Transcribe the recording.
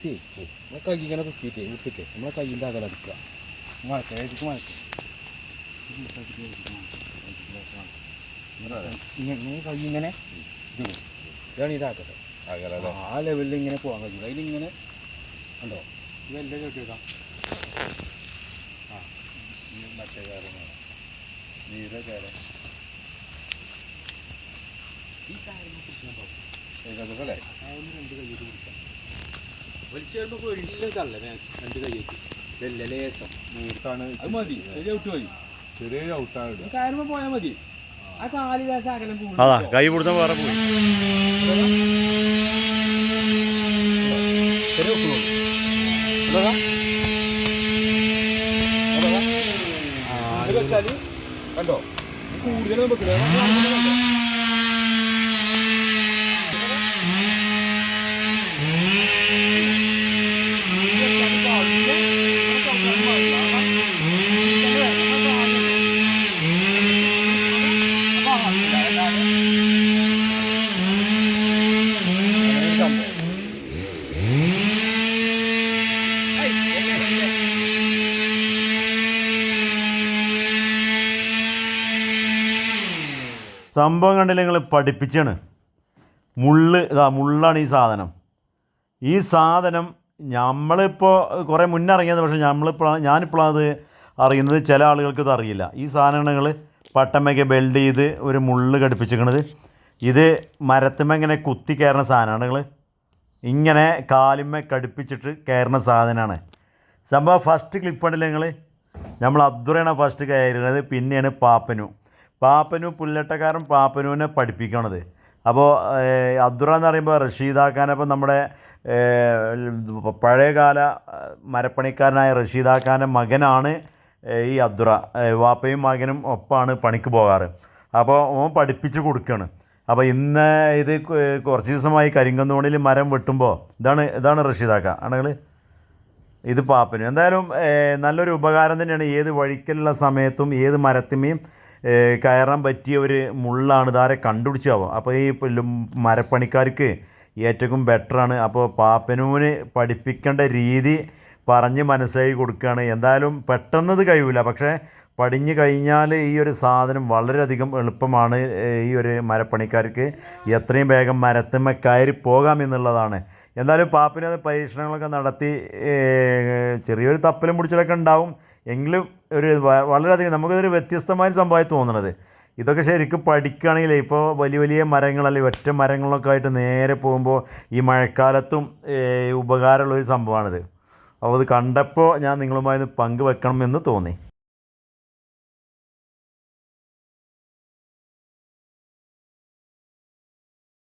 നമ്മളെ കൈ ഇങ്ങനെ കുത്തിയിട്ട് വിട്ടിട്ട് നമ്മളെ കൈയിന്റെ അകലെ എടുക്കുക മഴക്ക ഏതിക്ക് മഴക്ക ഇങ്ങനെ കൈ ഇങ്ങനെ ഇത് ഇതാണ് ഇതാക്കട്ടെ ആ ലെവലിൽ ഇങ്ങനെ പോകാൻ കഴിയും അതിലിങ്ങനെ ഉണ്ടോ ഇതെല്ലാം കേട്ടിടാം ആ മറ്റേ കാര്യം നീല കാര്യം ഈ കാര്യം പിടിച്ചാൽ ഏകദേശല്ലേ അതൊന്ന് രണ്ട് കൈയ്യിട്ട് പിടിക്കാം വലിച്ചേരുമ്പോൾ പേടിയില്ല തള്ള രണ്ട് കൈയ്യേക്ക് വെല്ല ലേസം. മൂർത്താണ് അത് മതി. ചെറിയ ഔട്ട് ചെറിയ ഔട്ടാണ് പോയാൽ മതി. ആ കാൽ അകലം അതാ കൈ പിടുത്തം വേറെ പോയി. ചെറിയ കണ്ടോ? കൂടുതലും വെക്കില്ല കണ്ടോ സംഭവം കണ്ടില്ല നിങ്ങൾ പഠിപ്പിച്ചാണ്. മുള്ള് ഇതാ മുള്ളാണ് ഈ സാധനം. ഈ സാധനം നമ്മളിപ്പോൾ കുറേ മുന്നേ ഇറങ്ങിയത് പക്ഷേ നമ്മളിപ്പോൾ ഞാനിപ്പോഴാണ് അത് അറിയുന്നത്. ചില ആളുകൾക്ക് ഇത് അറിയില്ല. ഈ സാധനങ്ങൾ പട്ടമ്മയ്ക്ക് ബെൽഡ് ചെയ്ത് ഒരു മുള്ള് ഘടിപ്പിച്ചിരിക്കണത്. ഇത് മരത്തുമ്മ ഇങ്ങനെ കുത്തി കയറുന്ന സാധനമാണ് നിങ്ങൾ ഇങ്ങനെ കാലുമ്മ കടുപ്പിച്ചിട്ട് കയറുന്ന സാധനമാണ്. സംഭവം ഫസ്റ്റ് ക്ലിപ്പ് ഉണ്ടല്ലോ നിങ്ങൾ നമ്മൾ അബ്ദുറയാണ് ഫസ്റ്റ് കയറുന്നത് പിന്നെയാണ് പാപ്പനു. പാപ്പനു പുല്ലട്ടക്കാരൻ പാപ്പനുവിനെ പഠിപ്പിക്കണത്. അപ്പോൾ അബ്ദുറ എന്ന് പറയുമ്പോൾ റഷീദാഖാൻ അപ്പോൾ നമ്മുടെ പഴയകാല മരപ്പണിക്കാരനായ റഷീദാക്കാന്റെ മകനാണ് ഈ അബ്ദുറ വാപ്പയും മകനും ഒപ്പമാണ് പണിക്ക് പോകാറ്. അപ്പോൾ ഓൻ പഠിപ്പിച്ച് കൊടുക്കുകയാണ് അപ്പോൾ ഇന്ന് ഇത് കുറച്ച് ദിവസമായി കരിങ്കന്നോണിൽ മരം വെട്ടുമ്പോൾ ഇതാണ് ഇതാണ് റഷീദാക്ക. ആണെങ്കിൽ ഇത് പാപ്പന്. എന്തായാലും നല്ലൊരു ഉപകാരം തന്നെയാണ്. ഏത് വഴിക്കലുള്ള സമയത്തും ഏത് മരത്തിമേയും കയറാൻ പറ്റിയ ഒരു മുള്ളാണ് ഇതാരെ കണ്ടുപിടിച്ചാവും? അപ്പോൾ ഈ മരപ്പണിക്കാർക്ക് ഏറ്റവും ബെറ്ററാണ് അപ്പോൾ പാപ്പനൂന് പഠിപ്പിക്കേണ്ട രീതി പറഞ്ഞ് മനസ്സിലാക്കി കൊടുക്കുകയാണ്. എന്തായാലും പെട്ടെന്ന് ഇത് കഴിയില്ല പക്ഷേ പടിഞ്ഞു കഴിഞ്ഞാൽ ഈ ഒരു സാധനം വളരെയധികം എളുപ്പമാണ് ഈ ഒരു മരപ്പണിക്കാർക്ക്. എത്രയും വേഗം മരത്തുമ്മ കയറി പോകാം എന്തായാലും പാപ്പിന് അത് പരീക്ഷണങ്ങളൊക്കെ നടത്തി ചെറിയൊരു തപ്പലും പിടിച്ചിലൊക്കെ ഉണ്ടാവും. എങ്കിലും ഒരു വളരെയധികം നമുക്കിതൊരു വ്യത്യസ്തമായ സംഭവമായി തോന്നണത്. ഇതൊക്കെ ശരിക്കും പഠിക്കുകയാണെങ്കിൽ ഇപ്പോൾ വലിയ വലിയ മരങ്ങൾ അല്ലെങ്കിൽ ഒറ്റ മരങ്ങളൊക്കെ ആയിട്ട് നേരെ പോകുമ്പോൾ ഈ മഴക്കാലത്തും ഉപകാരമുള്ളൊരു സംഭവമാണിത്. അപ്പോൾ അത് കണ്ടപ്പോൾ ഞാൻ നിങ്ങളുമായി പങ്കുവെക്കണം എന്ന് തോന്നി.